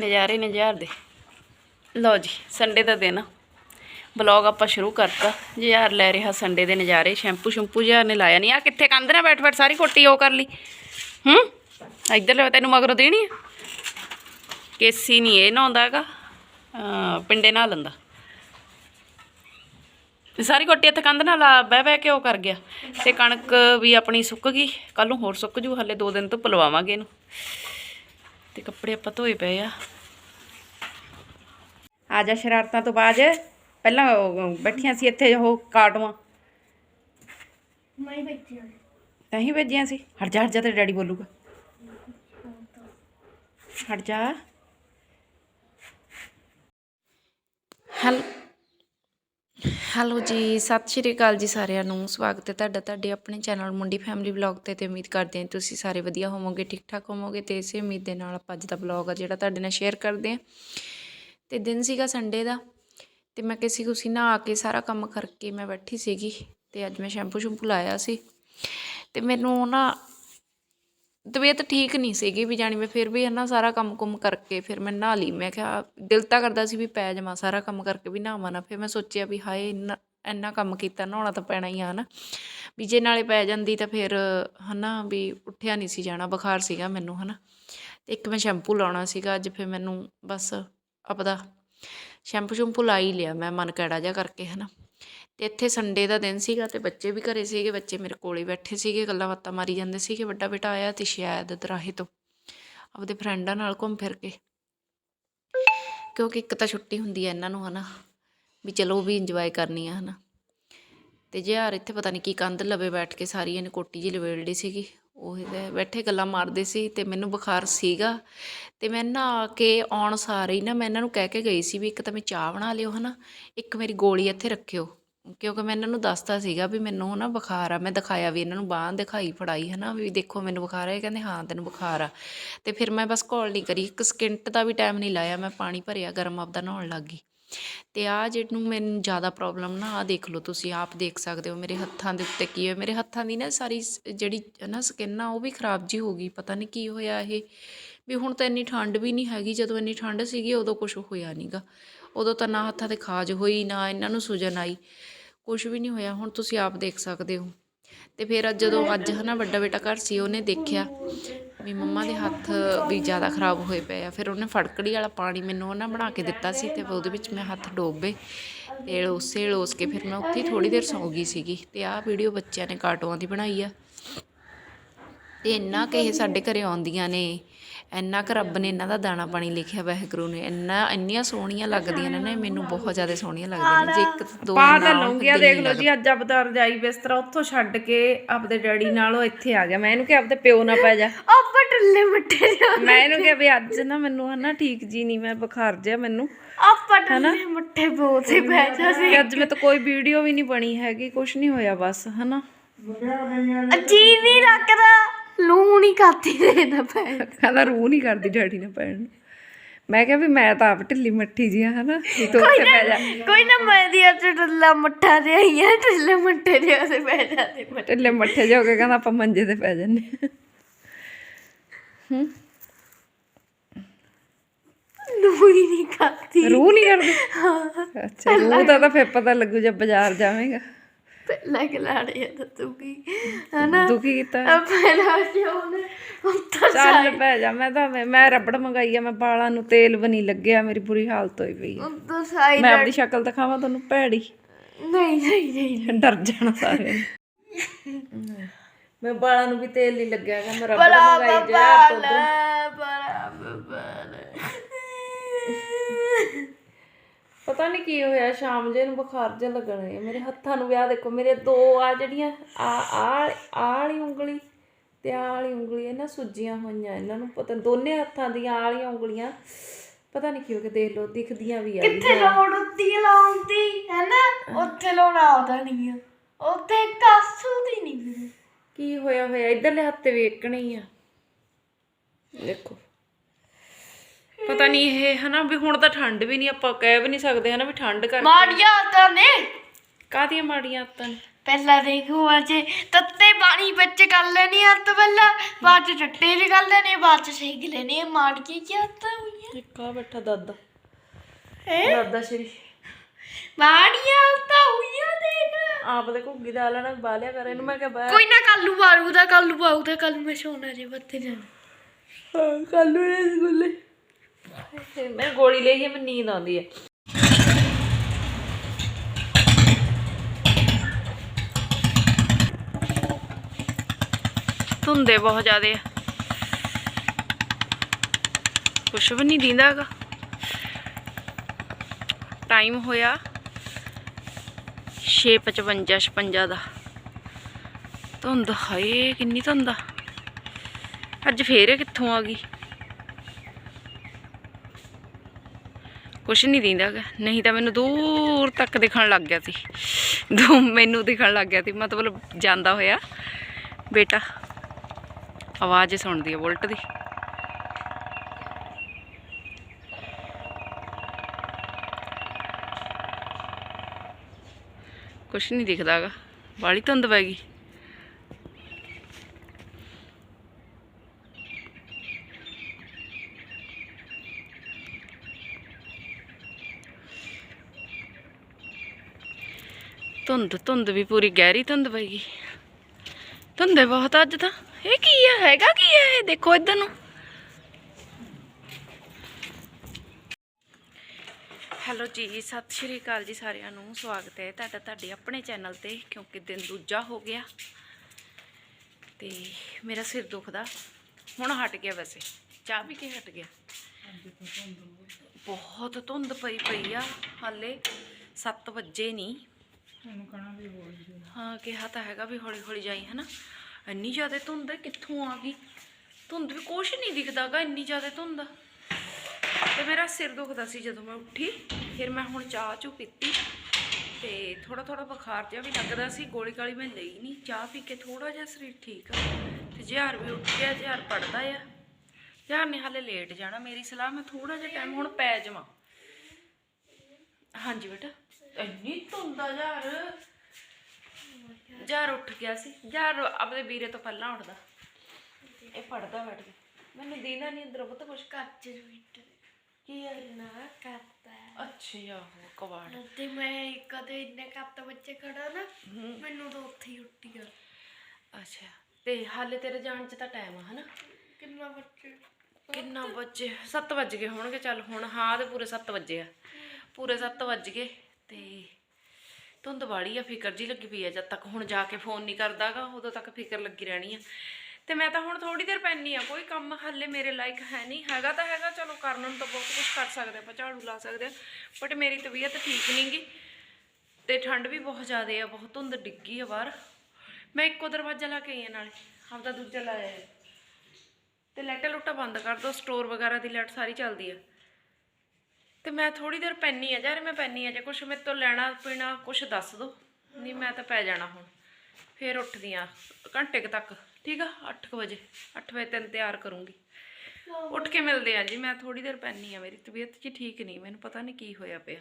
ਨਜ਼ਾਰੇ ਨਜ਼ਾਰ ਦੇ। ਲਓ ਜੀ ਸੰਡੇ ਦਾ ਦਿਨ ਬਲੌਗ ਆਪਾਂ ਸ਼ੁਰੂ ਕਰਤਾ। ਜੀ ਯਾਰ ਲੈ ਰਿਹਾ ਸੰਡੇ ਦੇ ਨਜ਼ਾਰੇ, ਸ਼ੈਂਪੂ ਸ਼ੈਂਪੂ ਜਿਹਾ ਨੇ ਲਾਇਆ ਨਹੀਂ ਆ ਕਿੱਥੇ ਕੰਧ ਨਾਲ ਬੈਠ ਬੈਠ ਸਾਰੀ ਕੋਟੀ ਉਹ ਕਰ ਲਈ। ਹੂੰ? ਇੱਧਰ ਲੈ, ਤੈਨੂੰ ਮਗਰੋਂ ਦੇਣੀ ਆ? ਕੇਸੀ ਨਹੀਂ ਇਹ ਨਹਾਉਂਦਾ ਹੈਗਾ। ਪਿੰਡੇ ਨਹਾ ਲੈਂਦਾ ਸਾਰੀ ਕੋਟੀ ਇੱਥੇ ਕੰਧ ਨਾਲ ਬਹਿ ਬਹਿ ਕੇ ਉਹ ਕਰ ਗਿਆ। ਤੇ ਕਣਕ ਵੀ ਆਪਣੀ ਸੁੱਕ ਗਈ। ਕੱਲ ਨੂੰ ਹੋਰ ਸੁੱਕ ਜੂ, ਹਲੇ 2 ਦਿਨ ਤੋਂ ਪਲਵਾਵਾਂਗੇ ਇਹਨੂੰ। ਤੇ ਕੱਪੜੇ ਆਪਾਂ ਧੋਏ ਪਏ ਆ। ਆ ਜਾ ਸ਼ਰਾਰਤਾਂ ਤੋਂ ਬਾਅਦ ਪਹਿਲਾਂ ਉਹ ਬੈਠੀਆਂ ਸੀ ਇੱਥੇ ਉਹ ਕਾਟਵਾਂ। ਮੈਂ ਬੈਠੀ ਹਾਂ। ਤਾਂ ਹੀ ਭੇਜੀਆਂ ਸੀ। ਹਟ ਜਾ ਹਟ ਜਾ ਤੇ ਡੈਡੀ ਬੋਲੂਗਾ। ਹਟ ਜਾ। ਹੈਲੋ ਹੈਲੋ ਜੀ, ਸਤਿ ਸ਼੍ਰੀ ਅਕਾਲ ਜੀ ਸਾਰਿਆਂ ਨੂੰ। ਸਵਾਗਤ ਹੈ ਤੁਹਾਡਾ, ਤੁਹਾਡੇ ਆਪਣੇ ਚੈਨਲ ਮੁੰਡੀ ਫੈਮਿਲੀ ਵਲੌਗ ਤੇ ਤੇ ਉਮੀਦ ਕਰਦੇ ਹਾਂ ਤੁਸੀਂ ਸਾਰੇ ਵਧੀਆ ਹੋਵੋਗੇ ਠੀਕ ਠਾਕ ਹੋਵੋਗੇ, ਤੇ ਇਸੇ ਉਮੀਦ ਦੇ ਨਾਲ ਆਪਾਂ ਅੱਜ ਦਾ ਵਲੌਗ ਆ ਜਿਹੜਾ ਤੁਹਾਡੇ ਨਾਲ ਸ਼ੇਅਰ ਕਰਦੇ ਹਾਂ। ਤੇ ਦਿਨ ਸੀਗਾ ਸੰਡੇ ਦਾ, ਤੇ ਮੈਂ ਕਿਸੇ ਕੁਸੀ ਨਹਾ ਕੇ ਸਾਰਾ ਕੰਮ ਕਰਕੇ ਮੈਂ ਬੈਠੀ ਸੀਗੀ, ਤੇ ਅੱਜ ਮੈਂ ਸ਼ੈਂਪੂ ਸ਼ੈਂਪੂ ਲਾਇਆ ਸੀ। ਤੇ ਮੈਨੂੰ ਨਾ ਤਬੀਅਤ ਠੀਕ ਨਹੀਂ ਸੀਗੀ ਵੀ ਜਾਣੀ ਮੈਂ ਫਿਰ ਵੀ ਹੈ ਨਾ ਸਾਰਾ ਕੰਮ ਕੁਮ ਕਰਕੇ ਫਿਰ ਮੈਂ ਨਹਾ ਲਈ। ਮੈਂ ਕਿਹਾ ਦਿਲ ਤਾਂ ਕਰਦਾ ਸੀ ਵੀ ਪੈ ਜਾਵਾਂ, ਸਾਰਾ ਕੰਮ ਕਰਕੇ ਵੀ ਨਹਾਵਾਂ ਨਾ। ਫਿਰ ਮੈਂ ਸੋਚਿਆ ਵੀ ਹਾਏ, ਇੰਨਾ ਇੰਨਾ ਕੰਮ ਕੀਤਾ, ਨਹਾਉਣਾ ਤਾਂ ਪੈਣਾ ਹੀ ਆ ਹਨਾ। ਵੀ ਜੇ ਨਾਲੇ ਪੈ ਜਾਂਦੀ ਤਾਂ ਫਿਰ ਹਨਾ ਵੀ ਉੱਠਿਆ ਨਹੀਂ ਸੀ ਜਾਣਾ, ਬੁਖਾਰ ਸੀਗਾ ਮੈਨੂੰ ਹਨਾ। ਤੇ ਇੱਕ ਮੈਂ ਸ਼ੈਂਪੂ ਲਾਉਣਾ ਸੀਗਾ, ਅੱਜ ਫਿਰ ਮੈਨੂੰ ਬਸ ਆਪਦਾ ਸ਼ੈਂਪੂ ਸ਼ੈਂਪੂ ਲਾ ਹੀ ਲਿਆ ਮੈਂ, ਮਨ ਕਿਹੜਾ ਜਿਹਾ ਕਰਕੇ ਹਨਾ। ਤੇ ਇੱਥੇ ਸੰਡੇ ਦਾ ਦਿਨ ਸੀਗਾ ਤੇ ਬੱਚੇ ਵੀ ਘਰੇ ਸੀਗੇ, ਬੱਚੇ ਮੇਰੇ ਕੋਲੇ ਬੈਠੇ ਸੀਗੇ ਗੱਲਾਂ ਬਾਤਾਂ ਮਾਰੀ ਜਾਂਦੇ ਸੀਗੇ ਵੱਡਾ ਬੇਟਾ ਆਇਆ ਤੇ ਸ਼ਾਇਦ ਦਰਾਹੇ ਤੋਂ। ਆਪਦੇ ਫਰੈਂਡਾਂ ਨਾਲ ਘੁੰਮ ਫਿਰ ਕੇ। ਕਿਉਂਕਿ ਇੱਕ ਤਾਂ ਛੁੱਟੀ ਹੁੰਦੀ ਹੈ ਇਹਨਾਂ ਨੂੰ, ਹਨਾ? ਵੀ ਚਲੋ ਉਹ ਵੀ ਇੰਜੋਏ ਕਰਨੀ ਆ ਹਨਾ? ਤੇ ਜੇ ਯਾਰ ਇੱਥੇ ਪਤਾ ਨਹੀਂ ਕੀ ਕੰਧ ਲਵੇ ਬੈਠ ਕੇ ਸਾਰੀ, ਇਹਨੇ ਕੋਟੀ ਜਿਹੀ ਲਵੇੜਦੀ ਸੀਗੀ। ਉਹ ਇਹਦੇ ਬੈਠੇ ਗੱਲਾਂ ਮਾਰਦੇ ਸੀ ਤੇ ਮੈਨੂੰ ਬੁਖਾਰ ਸੀਗਾ। ਤੇ ਮੈਂ ਨਾ ਆ ਕੇ ਆਉਣ ਸਾਰੇ ਹੀ ਨਾ ਮੈਂ ਇਹਨਾਂ ਨੂੰ ਕਹਿ ਕੇ ਗਈ ਸੀ ਵੀ ਇੱਕ ਤਾਂ ਮੈਂ ਚਾਹ ਬਣਾ ਲਿਓ, ਹਨਾ? ਇੱਕ ਮੇਰੀ ਗੋਲੀ ਇੱਥੇ ਰੱਖਿਓ। ਕਿਉਂਕਿ ਮੈਂ ਇਹਨਾਂ ਨੂੰ ਦੱਸਤਾ ਸੀਗਾ ਵੀ ਮੈਨੂੰ ਨਾ ਬੁਖਾਰ ਆ, ਮੈਂ ਦਿਖਾਇਆ ਵੀ ਇਹਨਾਂ ਨੂੰ ਬਾਂਹ ਦਿਖਾਈ ਫੜਾਈ ਹੈ ਨਾ ਵੀ ਦੇਖੋ ਮੈਨੂੰ ਬੁਖਾਰ ਆ, ਇਹ ਕਹਿੰਦੇ ਹਾਂ ਤੈਨੂੰ ਬੁਖਾਰ ਆ। ਤੇ ਫਿਰ ਮੈਂ ਬਸ ਕਾਲ ਨਹੀਂ ਕਰੀ, ਇੱਕ ਸਕਿੰਟ ਦਾ ਵੀ ਟਾਈਮ ਨਹੀਂ ਲਾਇਆ, ਮੈਂ ਪਾਣੀ ਭਰਿਆ, ਗਰਮ ਆਪਦਾ ਨਹਾਉਣ ਲੱਗ ਗਈ। ਤੇ ਆ ਜਿਹਨੂੰ ਮੈਨੂੰ ਜ਼ਿਆਦਾ ਪ੍ਰੋਬਲਮ ਨਾ ਆ ਦੇਖ ਲਓ ਤੁਸੀਂ, ਆਪ ਦੇਖ ਸਕਦੇ ਹੋ ਮੇਰੇ ਹੱਥਾਂ ਦੇ ਉੱਤੇ ਕੀ ਹੋਇਆ। ਮੇਰੇ ਹੱਥਾਂ ਦੀ ਨਾ ਸਾਰੀ ਸ- ਜਿਹੜੀ ਨਾ ਸਕਿਨ ਆ, ਉਹ ਵੀ ਖਰਾਬ ਜੀ ਹੋ ਗਈ, ਪਤਾ ਨਹੀਂ ਕੀ ਹੋਇਆ ਇਹ। ਵੀ ਹੁਣ ਤਾਂ ਇੰਨੀ ਠੰਡ ਵੀ ਨਹੀਂ ਹੈਗੀ, ਜਦੋਂ ਇੰਨੀ ਠੰਡ ਸੀਗੀ ਉਦੋਂ ਕੁਝ ਹੋਇਆ ਨਹੀਂਗਾ ਉਦੋਂ ਤਾਂ ਨਾ ਹੱਥਾਂ ਤੇ ਖਾਜ ਹੋਈ, ਨਾ ਇਹਨਾਂ ਨੂੰ ਸੁਜਨ ਆਈ। ਕੁਝ ਵੀ ਨਹੀਂ ਹੋਇਆ, ਹੁਣ ਤੁਸੀਂ ਆਪ ਦੇਖ ਸਕਦੇ ਹੋ। ਤੇ ਫਿਰ ਅੱਜ ਜਦੋਂ ਅੱਜ ਹਨਾ ਵੱਡਾ ਬੇਟਾ ਘਰ ਸੀ, ਉਹਨੇ ਦੇਖਿਆ ਵੀ ਮੰਮਾ ਦੇ ਹੱਥ ਵੀ ਜ਼ਿਆਦਾ ਖਰਾਬ ਹੋਏ ਪਏ ਆ। ਫਿਰ ਉਹਨੇ ਫੜਕੜੀ ਵਾਲਾ ਪਾਣੀ ਮੈਨੂੰ ਉਹਨਾਂ ਬਣਾ ਕੇ ਦਿੱਤਾ ਸੀ ਤੇ ਉਹਦੇ ਵਿੱਚ ਮੈਂ ਹੱਥ ਡੋਬੇ ਤੇ ਉਸੇ ਲੋਸ ਕੇ ਫਿਰ ਮੈਂ ਉੱਥੇ ਥੋੜੀ ਦੇਰ ਸੌਂ ਗਈ ਸੀਗੀ। ਤੇ ਆਹ ਵੀਡੀਓ ਬੱਚਿਆਂ ਨੇ ਕਾਰਟੂਨਾਂ ਦੀ ਬਣਾਈ ਆ। ਤੇ ਇੰਨਾ ਕਿ ਇਹ ਸਾਡੇ ਘਰੇ ਆਉਂਦੀਆਂ ਨੇ ਇੰਨਾ ਕੁ ਰੱਬ ਨੇ ਇਹਨਾਂ ਦਾ ਦਾਣਾ ਪਾਣੀ ਲਿਖਿਆ ਵਾਹਿਗੁਰੂ ਨੇ ਇੰਨਾ ਇੰਨੀਆਂ ਸੋਹਣੀਆਂ ਲੱਗਦੀਆਂ ਨੇ ਨਾ ਮੈਨੂੰ ਬਹੁਤ ਜ਼ਿਆਦਾ ਸੋਹਣੀਆਂ ਲੱਗਦੀਆਂ ਨੇ ਜੇ ਇੱਕ ਦੋ ਪਾ ਤਾਂ ਨਾ ਹੋਣ ਲਊਂਗੀ ਆ ਦਿਲ ਦੇਖ ਲਓ ਜੀ ਅੱਜ ਆਪਦਾ ਰਜਾਈ ਬਿਸਤਰਾ ਉੱਥੋਂ ਛੱਡ ਕੇ ਆਪਦੇ ਡੈਡੀ ਨਾਲ ਉਹ ਇੱਥੇ ਆ ਗਿਆ ਮੈਂ ਇਹਨੂੰ ਕਿਹਾ ਆਪਦੇ ਪਿਓ ਨਾਲ ਪੈ ਜਾ। ਆਪਾਂ ਟੁੱਲੇ ਮੱਠੇ ਜਿਹਾ ਮੈਂ ਇਹਨੂੰ ਕਿਹਾ ਵੀ ਅੱਜ ਨਾ ਮੈਨੂੰ ਹਨਾ ਠੀਕ ਜੀ ਨਹੀਂ ਮੈਂ ਬੁਖਾਰ ਜਿਹਾ ਮੈਨੂੰ ਆਪਾਂ ਟੁੱਲੇ ਮੱਠੇ ਬਹੁਤ ਹੀ ਬੈਠਾ ਸੀ। ਕਿ ਅੱਜ ਮੈਂ ਤਾਂ ਕੋਈ ਵੀਡੀਓ ਵੀ ਨਹੀਂ ਬਣੀ ਹੈਗੀ ਕੁਝ ਨਹੀਂ ਹੋਇਆ ਬਸ ਹਨਾ। ਜੀ ਨਹੀਂ ਰੱਖਦਾ ਲੂਣ ਹੀ ਖਾਤੀ ਦੇ ਨਾ ਪੈ ਕਹਿੰਦਾ ਰੂਹ ਨਹੀਂ ਕਰਦੀ ਡੈਡੀ ਨਾਲ ਪੈਣ ਨੂੰ। ਮੈਂ ਕਿਹਾ ਵੀ ਮੈਂ ਤਾਂ ਆਪ ਢਿੱਲੀ ਮੱਠੀ ਜੀ ਆ ਹਨਾ? ਵੀ ਤੂੰ ਉੱਥੇ ਪੈ ਜਾ। ਕੋਈ ਨਾ ਮੈਂ ਦੀ ਅੱਜ ਟੁੱਲਾ ਮੱਠਾ ਦੇ ਆਈਆਂ ਟੁੱਲੇ ਮੱਠੇ ਦੇ ਉਸੇ ਬੈ ਜਾਂਦੇ ਢਿੱਲੇ ਮੱਠੇ ਜਿਹੇ ਹੋ ਕੇ ਕਹਿੰਦਾ ਆਪਾਂ ਮੰਜੇ ਤੇ ਪੈ ਜੰਨੇ ਲੂਣ ਹੀ ਨਹੀਂ ਖਾਤੀ ਰੂਹ ਨਹੀਂ ਕਰਦੀ? ਅੱਛਾ ਰੂਹ ਦਾ ਤਾਂ ਫਿਰ ਪਤਾ ਲੱਗੂ ਜਦ ਬਾਜ਼ਾਰ ਜਾਵੇਂਗਾ। ਪਹਿਲਾਂ ਖਿਲਾੜੇ ਤਾਂ ਤੂੰ ਕੀ ਹਨਾ? ਤੂੰ ਕੀ ਕੀਤਾ ਪਹਿਲਾਂ ਜੋ ਨੇ ਉੱਤਰ ਚੱਲ ਪੈ ਜਾ ਮੈਂ ਤਾਂ ਮੈਂ- ਮੈਂ ਰਬੜ ਮੰਗਾਈ ਆ ਮੈਂ ਵਾਲਾਂ ਨੂੰ ਤੇਲ ਵੀ ਨਹੀਂ ਲੱਗਿਆ ਮੇਰੀ ਬੁਰੀ ਹਾਲਤ ਹੋਈ ਪਈ ਆ। ਉੱਤਰ ਸਾਈ ਮੈਂ ਆਪਣੀ ਸ਼ਕਲ ਦਿਖਾਵਾਂ ਤੁਹਾਨੂੰ ਭੈੜੀ? ਨਹੀਂ ਨਹੀਂ ਨਹੀਂ ਡਰ ਜਾਣਾ ਸਾਰੇ ਮੈਂ ਵਾਲਾਂ ਨੂੰ ਵੀ ਤੇਲ ਨਹੀਂ ਲੱਗਿਆ ਮੈਂ ਰਬੜ ਬਲਾ ਮੰਗਾਈ ਜਿਹੜਾ ਤੋਂ ਬਲਾ ਬਲਾ ਬਲਾ ਪਤਾ ਨਹੀਂ ਕੀ ਹੋਇਆ ਸ਼ਾਮ ਜੇ ਨੂੰ ਬੁਖਾਰ ਜਿਹਾ ਲੱਗਣ ਹੈ ਮੇਰੇ ਹੱਥਾਂ ਨੂੰ ਵਿਆਹ ਦੇਖੋ ਮੇਰੇ ਦੋ ਆ ਜਿਹੜੀਆਂ ਆ ਆ ਆਹ ਵਾਲੀ ਉਂਗਲੀ ਤੇ ਆਹ ਵਾਲੀ ਉਂਗਲੀ ਇਹਨਾਂ ਸੁੱਜੀਆਂ ਹੋਈਆਂ ਇਹਨਾਂ ਨੂੰ ਪਤਾ ਦੋਨੇ ਹੱਥਾਂ ਦੀਆਂ ਆਹ ਵਾਲੀਆਂ ਉਂਗਲੀਆਂ ਪਤਾ ਨਹੀਂ ਕੀ ਹੋ ਗਿਆ ਦੇਖ ਲਓ ਦਿਖਦੀਆਂ ਵੀ ਆ ਕਿੱਥੇ ਲੋੜ ਉੱਤੀ ਲਾਉਂਦੀ ਹੈ ਨਾ ਉੱਥੇ ਲਾਉਣਾ ਆਉਂਦਾ ਨਹੀਂ ਆ ਉੱਥੇ ਕਾਸੂ ਦੀ ਨਹੀਂ ਕੀ ਹੋਇਆ ਹੋਇਆ ਇਧਰਲੇ ਹੱਥ ਤੇ ਵੇਖਣੇ ਆ। ਦੇਖੋ। ਪਤਾ ਨਹੀਂ ਇਹ ਹਨਾ ਵੀ ਹੁਣ ਤਾਂ ਠੰਡ ਵੀ ਨਹੀਂ ਆਪਾਂ ਕਹਿ ਵੀ ਨਹੀਂ ਸਕਦੇ ਹਨਾ ਵੀ ਠੰਡ ਕਰ ਮਾੜੀਆਂ ਤਾਂ ਨੇ। ਕਾਹਦੀਆਂ ਮਾੜੀਆਂ ਆਦਤਾਂ ਨੇ? ਪਹਿਲਾਂ ਦੇਖੋ ਅੱਜ ਤੱਤੇ ਪਾਣੀ ਵਿੱਚ ਕਰ ਲੈਣੀ ਹੱਥ ਪਹਿਲਾਂ ਬਾਅਦ ਚ ਟੱਟੇ ਚ ਕਰ ਲੈਣੇ ਬਾਅਦ ਚ ਸੇਕ ਲੈਣੇ ਮਾਰ ਕੇ ਕੀ ਹੱਥ ਹੋਈਆਂ। ਇੱਕ ਆ ਬੈਠਾ ਦਾਦਾ। ਹੈ? ਦਾਦਾ ਸ਼੍ਰੀ। ਮਾੜੀਆਂ ਹੱਥ ਹੋਈਆਂ ਦੇਖ। ਆਪ ਦੇ ਘੁੱਗੀ ਦਾ ਆਲਣਾ ਬਾਲਿਆ ਕਰ ਇਹਨੂੰ ਮੈਂ ਕਿਹਾ ਬੈ ਕੋਈ ਨਾ ਕੱਲੂ ਬਾਰੂ ਦਾ ਕੱਲੂ ਬਾਰੂ ਦਾ ਕੱਲ ਮੈਂ ਸੋਨਾ ਜੇ ਬੱਤੇ ਜਾਣਾ। ਕੱਲੂ ਨੇ ਸਕੂਲੇ ਮੈਂ ਗੋਲੀ ਲਈ ਹੈ ਮੈਨੂੰ ਨੀਂਦ ਆਉਂਦੀ ਹੈ ਧੁੰਦੇ ਬਹੁਤ ਜ਼ਿਆਦੇ ਆ। ਕੁਛ ਵੀ ਨਹੀਂ ਦਿੰਦਾ ਹੈਗਾ। ਟਾਈਮ ਹੋਇਆ 6:55 56 ਦਾ। ਧੁੰਦ, ਹਾਏ, ਕਿੰਨੀ ਧੁੰਦ ਆ। ਅੱਜ ਫੇਰ ਕਿੱਥੋਂ ਆ ਗਈ? ਕੁਛ ਨਹੀਂ ਦਿੰਦਾ ਹੈਗਾ ਨਹੀਂ ਤਾਂ ਮੈਨੂੰ ਦੂਰ ਤੱਕ ਦਿਖਣ ਲੱਗ ਗਿਆ ਸੀ। ਦੂ ਮੈਨੂੰ ਦਿਖਣ ਲੱਗ ਗਿਆ ਸੀ। ਮਤਲਬ ਜਾਂਦਾ ਹੋਇਆ। ਬੇਟਾ, ਆਵਾਜ਼ ਸੁਣਦੀ ਹੈ ਬੁਲਟ ਦੀ। ਕੁਛ ਨਹੀਂ ਦਿਖਦਾਗਾ ਬਾਲੀ ਧੁੰਦ ਪੈ ਗਈ। ਧੁੰਦ ਧੁੰਦ ਵੀ ਪੂਰੀ ਗਹਿਰੀ ਧੁੰਦ ਪਈ ਧੁੰਦ ਧੁੰਦੇ ਬਹੁਤ ਅੱਜ ਤਾਂ। ਇਹ ਕੀ ਹੈ? ਹੈਗਾ ਕੀ ਹੈ ਇਹ? ਦੇਖੋ ਇੱਧਰ ਨੂੰ। ਹੈਲੋ ਜੀ, ਸਤਿ ਸ਼੍ਰੀ ਅਕਾਲ ਜੀ ਸਾਰਿਆਂ ਨੂੰ। ਸਵਾਗਤ ਹੈ ਤੁਹਾਡਾ ਤੁਹਾਡੇ ਆਪਣੇ ਚੈਨਲ ਤੇ, ਕਿਉਂਕਿ ਦਿਨ ਦੂਜਾ ਹੋ ਗਿਆ। ਤੇ ਮੇਰਾ ਸਿਰ ਦੁਖਦਾ। ਹੁਣ ਹਟ ਗਿਆ ਵੈਸੇ। ਚਾਹ ਵੀ ਕੇ ਹਟ ਗਿਆ। ਬਹੁਤ ਧੁੰਦ ਪਈ ਪਈ ਆ। ਹਾਲੇ 7 ਵਜੇ ਨਹੀਂ ਹਾਂ ਕਿਹਾ ਤਾਂ ਹੈਗਾ ਵੀ ਹੌਲੀ ਹੌਲੀ ਜਾਈ ਹਨਾ? ਇੰਨੀ ਜ਼ਿਆਦਾ ਧੁੰਦ ਹੈ, ਕਿੱਥੋਂ ਆ ਗਈ? ਧੁੰਦ ਵੀ ਕੁਛ ਨਹੀਂ ਦਿਖਦਾਗਾ ਇੰਨੀ ਜ਼ਿਆਦਾ ਧੁੰਦ। ਆ ਤੇ ਮੇਰਾ ਸਿਰ ਦੁਖਦਾ ਸੀ ਜਦੋਂ ਮੈਂ ਉੱਠੀ ਫਿਰ ਮੈਂ ਹੁਣ ਚਾਹ ਚੂ ਪੀਤੀ। ਤੇ ਥੋੜਾ ਥੋੜਾ ਬੁਖਾਰ ਜਿਹਾ ਵੀ ਲੱਗਦਾ ਸੀ ਗੋਲੀ ਗਾਲੀ ਮੈਂ ਲਈ ਨਹੀਂ ਚਾਹ ਪੀ ਕੇ ਥੋੜਾ ਜਿਹਾ ਸਰੀਰ ਠੀਕ ਆ। ਤੇ ਜਿਹਾਰ ਵੀ ਉੱਠ ਗਿਆ ਜਿਹਾਰ ਪੜਦਾ ਆ। ਜਿਹਾਰ ਨੇ ਹਾਲੇ ਲੇਟ ਜਾਣਾ ਮੇਰੀ ਸਲਾਹ ਮੈਂ ਥੋੜਾ ਜਿਹਾ ਟਾਈਮ ਹੁਣ ਪੈ ਜਾਵਾਂ। ਹਾਂਜੀ ਬੇਟਾ। ਇੰਨੀ ਧੁੰਦਾ ਯਾਰ। ਯਾਰ ਉੱਠ ਗਿਆ ਸੀ। ਯਾਰ ਆਪਣੇ ਵੀਰੇ ਤੋਂ ਪਹਿਲਾਂ ਉੱਠਦਾ। ਇਹ ਪੜਦਾ ਬੈਠ ਕੇ। ਮੈਨੂੰ ਦੀਨਾ ਨਹੀਂ ਅੰਦਰ ਬਹੁਤ ਕੁਛ ਕੱਚ ਮਿੰਟ ਕੀ ਹੈ ਨਾ ਕਰਤਾ ਅੱਛਾ ਆਹੋ ਕਵਾੜ ਤੇ ਮੈਂ ਕਦੇ ਇੰਨੇ ਕੱਤ ਬੱਚੇ ਖੜਾ ਨਾ ਮੈਨੂੰ ਤਾਂ ਉੱਥੇ ਹੀ ਉੱਟੀ ਗਿਆ। ਅੱਛਾ। ਤੇ ਹਾਲੇ ਤੇਰੇ ਜਾਣ ਚ ਤਾਂ ਟਾਈਮ ਆ ਹਨਾ? ਕਿੰਨਾ ਬੱਚੇ? ਕਿੰਨਾ ਵਜੇ 7 ਵਜ ਗਏ ਹੋਣਗੇ ਚੱਲ ਹੁਣ। ਹਾਂ ਤੇ ਪੂਰੇ 7 ਵਜੇ ਆ। ਪੂਰੇ 7 ਵਜ ਗਏ। ਤੇ ਧੁੰਦ ਵਾਲੀ ਆ, ਫਿਕਰ ਜੀ ਲੱਗੀ ਪਈ ਆ ਜਦ ਤੱਕ। ਹੁਣ ਜਾ ਕੇ ਫੋਨ ਨਹੀਂ ਕਰਦਾਗਾ, ਉਦੋਂ ਤੱਕ ਫਿਕਰ ਲੱਗੀ ਰਹਿਣੀ ਆ। ਤੇ ਮੈਂ ਤਾਂ ਹੁਣ ਥੋੜੀ ਦੇਰ ਪੈਣੀ ਆ, ਕੋਈ ਕੰਮ ਹਾਲੇ ਮੇਰੇ ਲਾਇਕ ਹੈ ਨਹੀਂ। ਹੈਗਾ ਤਾਂ ਹੈਗਾ, ਚਲੋ ਕਰਨ ਨੂੰ ਤਾਂ ਬਹੁਤ ਕੁਝ ਕਰ ਸਕਦੇ ਆਪਾਂ ਝਾੜੂ ਲਾ ਸਕਦੇ ਆ ਬਟ ਮੇਰੀ ਤਬੀਅਤ ਠੀਕ ਨਹੀਂਗੀ ਤੇ ਠੰਡ ਵੀ ਬਹੁਤ ਜ਼ਿਆਦਾ ਆ, ਬਹੁਤ ਧੁੰਦ ਡਿੱਗੀ ਆ ਬਾਹਰ। ਮੈਂ ਇੱਕੋ ਦਰਵਾਜ਼ਾ ਲਾ ਕੇ ਆਈ ਆ ਨਾਲੇ, ਆਪਦਾ ਦੂਜਾ ਲਾਇਆ ਹੈ ਤੇ ਲਾਈਟਾਂ ਲੁੱਟਾਂ ਬੰਦ ਕਰ ਦੋ, ਸਟੋਰ ਵਗੈਰਾ ਦੀ ਲਾਈਟ ਸਾਰੀ ਚੱਲਦੀ ਆ। ਤੇ ਮੈਂ ਥੋੜੀ ਦੇਰ ਪੈਣੀ ਆ ਯਾਰ ਮੈਂ ਪੈਣੀ ਆ ਜੇ ਕੁਛ, ਮੇਰੇ ਤੋਂ ਲੈਣਾ ਪੀਣਾ ਕੁਛ ਦੱਸ ਦੋ। ਨਹੀਂ, ਮੈਂ ਤਾਂ ਪੈ ਜਾਣਾ ਹੁਣ। ਫੇਰ ਉੱਠਦੀ ਆ ਘੰਟੇ ਕੁ ਤੱਕ, ਠੀਕ ਆ? 8 ਵਜੇ 8 ਵਜੇ ਤੈਨੂੰ ਤਿਆਰ ਕਰੂੰਗੀ। ਉੱਠ ਕੇ ਮਿਲਦੇ ਆ ਜੀ, ਮੈਂ ਥੋੜੀ ਦੇਰ ਪੈਣੀ ਆ ਮੇਰੀ ਤਬੀਅਤ ਜੀ ਠੀਕ ਨਹੀਂ, ਮੈਨੂੰ ਪਤਾ ਨਹੀਂ ਕੀ ਹੋਇਆ ਪਿਆ।